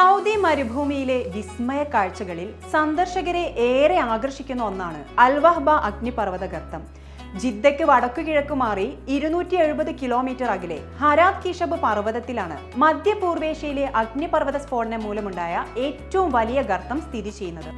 Saudi മരുഭൂമിയിലെ വിസ്മയ കാഴ്ചകളിൽ സന്ദർശകരെ ഏറെ ആകർഷിക്കുന്ന ഒന്നാണ് അൽവഹ്ബ അഗ്നിപർവത ഗർത്തം ജിദ്ദയ്ക്ക് വടക്കു കിഴക്ക് മാറി ഇരുന്നൂറ്റി എഴുപത് കിലോമീറ്റർ അകലെ ഹരാത് കിഷബ് പർവതത്തിലാണ് മധ്യപൂർവേഷ്യയിലെ അഗ്നിപർവത സ്ഫോടനം മൂലമുണ്ടായ ഏറ്റവും വലിയ ഗർത്തം സ്ഥിതി ചെയ്യുന്നത്.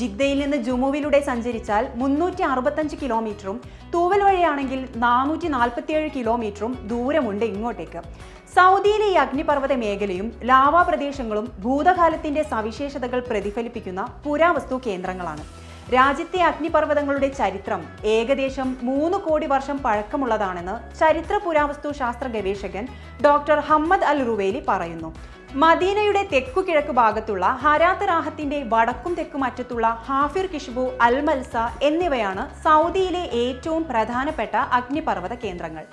ജിദ്ദയിൽ നിന്ന് ജുമുവിലൂടെ സഞ്ചരിച്ചാൽ മുന്നൂറ്റി അറുപത്തഞ്ച് കിലോമീറ്ററും തൂവൽ വഴിയാണെങ്കിൽ നാനൂറ്റി നാൽപ്പത്തിയേഴ് കിലോമീറ്ററും ദൂരമുണ്ട് ഇങ്ങോട്ടേക്ക്. സൗദിയിലെ ഈ അഗ്നിപർവത മേഖലയും ലാവാ പ്രദേശങ്ങളും ഭൂതകാലത്തിന്റെ സവിശേഷതകൾ പ്രതിഫലിപ്പിക്കുന്ന പുരാവസ്തു കേന്ദ്രങ്ങളാണ്. രാജ്യത്തെ അഗ്നിപർവതങ്ങളുടെ ചരിത്രം ഏകദേശം മൂന്ന് കോടി വർഷം പഴക്കമുള്ളതാണെന്ന് ചരിത്ര പുരാവസ്തു ശാസ്ത്ര ഗവേഷകൻ ഡോക്ടർ ഹമ്മദ് അൽ റുവേലി പറയുന്നു. മദീനയുടെ തെക്കു കിഴക്ക് ഭാഗത്തുള്ള ഹരാത്ത് റാഹത്തിന്റെ വടക്കും തെക്കും അറ്റത്തുള്ള ഹാഫിർ കിഷ്ബു അൽ മൽസ എന്നിവയാണ് സൗദിയിലെ ഏറ്റവും പ്രധാനപ്പെട്ട അഗ്നിപർവത കേന്ദ്രങ്ങൾ.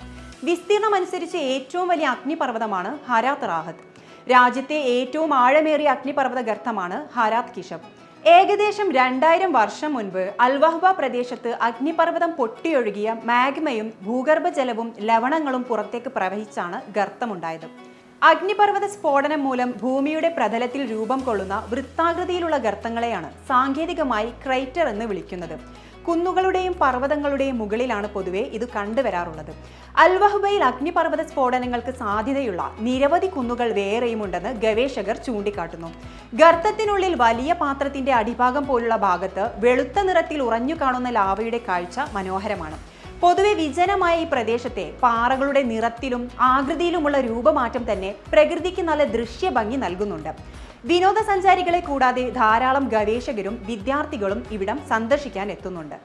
വിസ്തീർണം അനുസരിച്ച് ഏറ്റവും വലിയ അഗ്നിപർവതമാണ് ഹരാത്ത് റാഹത്ത്. രാജ്യത്തെ ഏറ്റവും ആഴമേറിയ അഗ്നിപർവത ഗർത്തമാണ് ഹരാത്ത് കിഷബ്. ഏകദേശം രണ്ടായിരം വർഷം മുൻപ് അൽവഹ്ബ പ്രദേശത്ത് അഗ്നിപർവതം പൊട്ടിയൊഴുകിയ മാഗ്മയും ഭൂഗർഭജലവും ലവണങ്ങളും പുറത്തേക്ക് പ്രവഹിച്ചാണ് ഗർത്തമുണ്ടായത്. അഗ്നിപർവത സ്ഫോടനം മൂലം ഭൂമിയുടെ പ്രതലത്തിൽ രൂപം കൊള്ളുന്ന വൃത്താകൃതിയിലുള്ള ഗർത്തങ്ങളെയാണ് സാങ്കേതികമായി ക്രൈറ്റർ എന്ന് വിളിക്കുന്നത്. കുന്നുകളുടെയും പർവതങ്ങളുടെയും മുകളിലാണ് പൊതുവെ ഇത് കണ്ടുവരാറുള്ളത്. അൽവഹബയിൽ അഗ്നിപർവത സ്ഫോടനങ്ങൾക്ക് സാധ്യതയുള്ള നിരവധി കുന്നുകൾ വേറെയുമുണ്ടെന്ന് ഗവേഷകർ ചൂണ്ടിക്കാട്ടുന്നു. ഗർത്തത്തിനുള്ളിൽ വലിയ പാത്രത്തിന്റെ അടിഭാഗം പോലുള്ള ഭാഗത്ത് വെളുത്ത നിറത്തിൽ ഉറഞ്ഞു കാണുന്ന ലാവയുടെ കാഴ്ച മനോഹരമാണ്. പൊതുവെ വിജനമായ ഈ പ്രദേശത്തെ പാറകളുടെ നിറത്തിലും ആകൃതിയിലുമുള്ള രൂപമാറ്റം തന്നെ പ്രകൃതിക്ക് നല്ല ദൃശ്യഭംഗി നൽകുന്നുണ്ട്. വിനോദസഞ്ചാരികളെ കൂടാതെ ധാരാളം ഗവേഷകരും വിദ്യാർത്ഥികളും ഇവിടം സന്ദർശിക്കാൻ എത്തുന്നുണ്ട്.